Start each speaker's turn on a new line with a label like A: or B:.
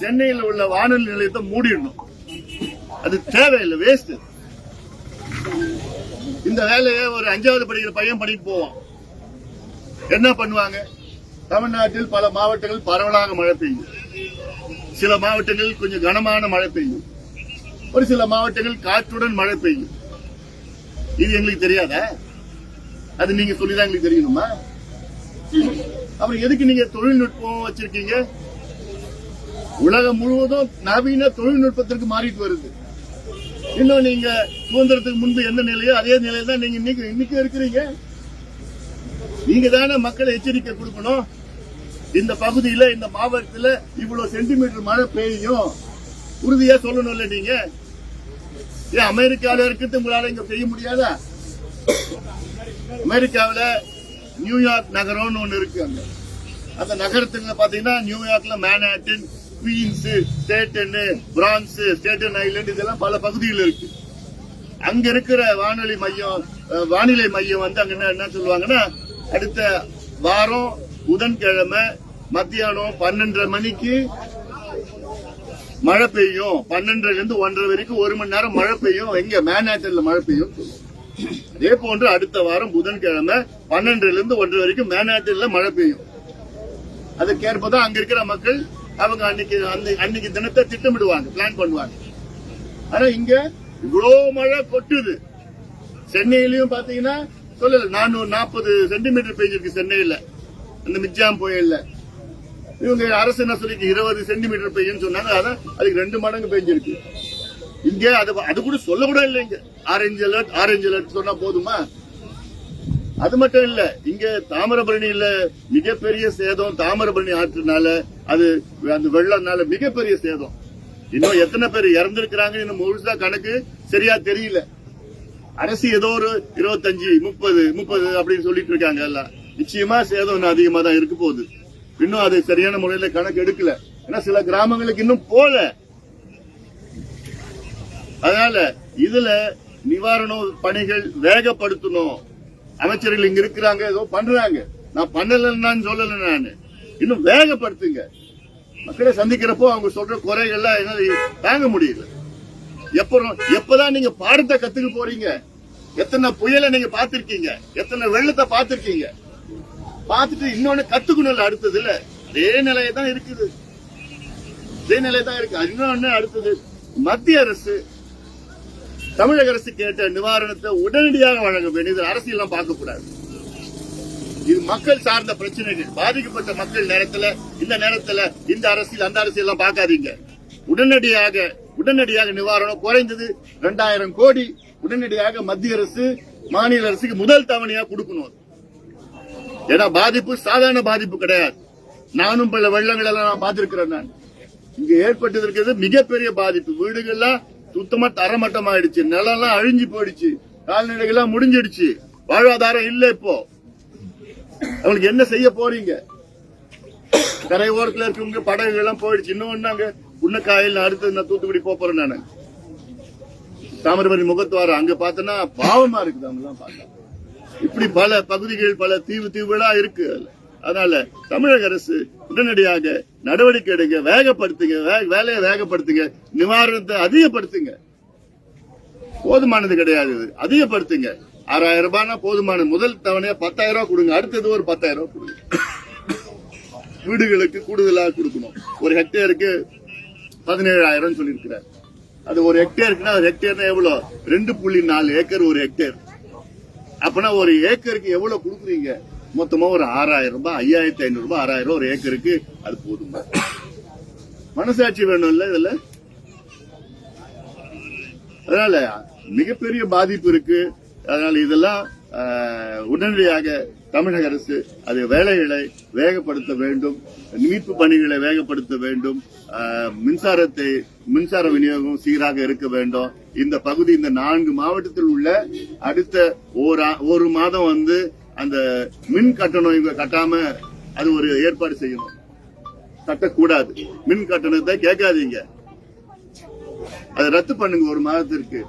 A: சென்னையில் உள்ள வானொலி நிலையத்தை மூடிடணும். அது தேவையில்லை வேஸ்ட் இந்த வேலையை ஒரு அஞ்சாவது படிக்கிற பையன் பண்ணிட்டு போவான். என்ன பண்ணுவாங்க? தமிழ்நாட்டில் பல மாவட்டங்கள் பரவலாக மழை பெய்யும். சில மாவட்டங்களில் கொஞ்சம் கனமான மழை பெய்யும். ஒரு சில மாவட்டங்கள் காற்றுடன் மழை பெய்யும். இது எங்களுக்கு தெரியாதா? அது நீங்க சொல்லிதான் எங்களுக்கு தெரியணுமா? அப்புறம் எதுக்கு நீங்க தொழில்நுட்பம் வச்சிருக்கீங்க? உலகம் முழுவதும் நவீன தொழில்நுட்பத்திற்கு மாறிட்டு வருது. இன்னும் நீங்க சுதந்திரத்துக்கு முன்பு எந்த நிலையோ அதே நிலையில தான் நீங்க இன்னைக்கு இன்னைக்கு இருக்கிறீங்க. நீங்க தானே மக்களை எச்சரிக்கை கொடுக்கணும். இந்த பகுதியில இந்த மாவட்டத்துல இவ்வளவு சென்டிமீட்டர் மழை பெய்யும். உறுதியா சொல்லணும்ல நீங்க? ஏன் அமெரிக்கால இருக்கிறது உங்களால இங்க செய்ய முடியாதா? அமெரிக்காவில நியூயார்க் நகரம்னு ஒண்ணு இருக்கு அங்க. அந்த நகரத்துல பாத்தீங்கன்னா நியூயார்க்ல Manhattan Queens Staten Bronx Staten Island இதெல்லாம் பல பகுதிகள் இருக்கு. அங்க இருக்கிற வானொலி மையம் வானிலை மையம் வந்து அங்க என்ன என்ன சொல்லுவாங்கன்னா அடுத்த வாரம் புதன்கிழமை மத்தியானம் பன்னெண்டரை மணிக்கு மழை பெய்யும். பன்னெண்டுல இருந்து ஒன்றரை வரைக்கும் ஒரு மணி நேரம் மழை பெய்யும். எங்க மேனாட்டன்ல மழை பெய்யும். அதே போன்று அடுத்த வாரம் புதன்கிழமை பன்னெண்டுல இருந்து ஒன்றரை வரைக்கும் மேனாட்டன்ல மழை பெய்யும். அதற்கேற்பதான் அங்க இருக்கிற மக்கள் அவங்க அன்னைக்கு அன்னைக்கு தினத்தை திட்டமிடுவாங்க பிளான் பண்ணுவாங்க. ஆனா இங்க இவ்வளவு மழை கொட்டுது. சென்னையிலயும் பாத்தீங்கன்னா சொல்லல நானூறு நாற்பது சென்டிமீட்டர் பெய்ஞ்சிருக்கு சென்னையில. அந்த மிச்சாம் புயல்ல. இவங்க அரசு என்ன சொல்லிக்கு இருபது சென்டிமீட்டர் பெய்யும்னு சொன்னாங்க. அதான் அதுக்கு ரெண்டு மடங்கு பெய்ஞ்சிருக்கு இங்க அது அது கூட சொல்ல கூட இல்லைங்க ஆரஞ்சு அலர்ட் ஆரஞ்சு அலர்ட் சொன்னா போதுமா? அது மட்டும் இல்ல இங்க தாமிரபரணியில மிகப்பெரிய சேதம் தாமிரபரணி ஆற்றுனால அது அந்த வெள்ளம்னால மிகப்பெரிய சேதம். இன்னும் எத்தனை பேர் இறந்திருக்கிறாங்க இன்னும் முழுசா கணக்கு சரியா தெரியல. அரசு ஏதோ ஒரு இருபத்தஞ்சு முப்பது முப்பது அப்படின்னு சொல்லிட்டு இருக்காங்க எல்லாம். நிச்சயமா சேதம் இன்னும் அதிகமா தான் இருக்க போகுது. இன்னும் அது சரியான முறையில கணக்கு எடுக்கல. ஏன்னா சில கிராமங்களுக்கு இன்னும் போல. அதனால இதுல நிவாரண பணிகள் வேகப்படுத்தணும். அமைச்சர்கள் இங்க இருக்கிறாங்க ஏதோ பண்றாங்க. நான் பண்ணலன்னு சொல்லல நான். இன்னும் வேகப்படுத்துங்க. மக்களை சந்திக்கிறப்போ அவங்க சொல்ற குறைகள்லாம் என்ன தாங்க முடியல. எப்பறம் எப்பதான் நீங்க பாடத்தை கத்துக்க போறீங்க? எத்தனை புயலை நீங்க பாத்திருக்கீங்க எத்தனை வெள்ளத்தை பாத்திருக்கீங்க பார்த்துட்டு இன்னொன்னு கத்துக்கணும்ல அடுத்தது இல்ல அதே நிலையை தான் இருக்குது. அதே நிலை தான் இருக்கு இன்னொன்னு அடுத்தது. மத்திய அரசு தமிழக அரசு கேட்ட நிவாரணத்தை உடனடியாக வழங்க வேண்டியது அரசியலாம் பார்க்க கூடாது இது மக்கள் சார்ந்த பிரச்சனைகள். பாதிக்கப்பட்ட மக்கள் நேரத்தில் இந்த நேரத்தில் இந்த அரசியல் அந்த அரசியல் எல்லாம் பார்க்காதீங்க. உடனடியாக உடனடியாக நிவாரணம் குறைந்தது ரெண்டாயிரம் கோடி. உடனடியாக மத்திய அரசு மாநில அரசுக்கு முதல் தவணையா கொடுக்கணும் ஏன்னா பாதிப்பு சாதாரண பாதிப்பு கிடையாது. நானும் பல வெள்ளங்கள் எல்லாம் நான் பார்த்திருக்கிறேன் நான். இங்க ஏற்பட்டு இருக்கிறது மிகப்பெரிய பாதிப்பு. வீடுகள்லாம் சுத்தமா தரமட்டம் ஆயிடுச்சு நிலம் நிலம்லாம் அழிஞ்சு போயிடுச்சு. கால்நடைகள்லாம் முடிஞ்சிடுச்சு. வாழ்வாதாரம் இல்ல இப்போ. அவங்களுக்கு என்ன செய்ய போறீங்க? கரை ஓரத்துல இருக்கவங்க படகுகள் எல்லாம் போயிடுச்சு. இன்னும் அங்க உன்னக்காயில் அடுத்து நான் தூத்துக்குடி போறேன் நானு. தாமிரபரணி முகத்துவாரம் அங்க பார்த்தோன்னா பாவமா இருக்குது அவங்க எல்லாம் பார்த்தா. இப்படி பல பகுதிகள் பல தீவு தீவுகளா இருக்கு அதனால தமிழக அரசு உடனடியாக நடவடிக்கை எடுங்க வேகப்படுத்துங்க வேலையை வேகப்படுத்துங்க நிவாரணத்தை அதிகப்படுத்துங்க. போதுமானது கிடையாது இது. அதிகப்படுத்துங்க. ஆறாயிரம் ரூபாய்னா போதுமான முதல் தவணையா பத்தாயிரம் ரூபாய் கொடுங்க. அடுத்தது ஒரு பத்தாயிரம் ரூபாய் கொடுங்க. வீடுகளுக்கு கூடுதலாக கொடுக்கணும். ஒரு ஹெக்டேருக்கு பதினேழாயிரம் சொல்லியிருக்கிறார். அது ஒரு ஹெக்டேருக்குன்னா ஒரு ஹெக்டேர்னா எவ்வளவு ரெண்டு புள்ளி நாலு ஏக்கர் ஒரு ஹெக்டேர். அப்பனா ஒரு ஏக்கருக்கு எவ்வளவு கொடுக்குறீங்க? மொத்தமா ஒரு ஆறாயிரம் ரூபாய் ஐயாயிரத்தி ஐநூறு ரூபாய் ஆறாயிரம் ரூபாய் ஒரு ஏக்கருக்கு அது போதுமா. மனசாட்சி வேணும்ல இதுல? அதனால மிகப்பெரிய பாதிப்பு இருக்கு. அதனால இதெல்லாம் ஆஹ், உடனடியாக தமிழக அரசு அது வேலைகளை வேகப்படுத்த வேண்டும். மீட்பு பணிகளை வேகப்படுத்த வேண்டும். ஆஹ், மின்சாரத்தை மின்சார விநியோகம் சீராக இருக்க வேண்டும். இந்த பகுதி இந்த நான்கு மாவட்டத்தில் உள்ள அடுத்த ஒரு ஒரு மாதம் வந்து அந்த மின் கட்டணம் இவங்க கட்டாம அது ஒரு ஏற்பாடு செய்யணும். கட்டக்கூடாது. மின் கட்டணத்தை கேட்காதீங்க. அதை ரத்து பண்ணுங்க ஒரு மாதத்திற்கு.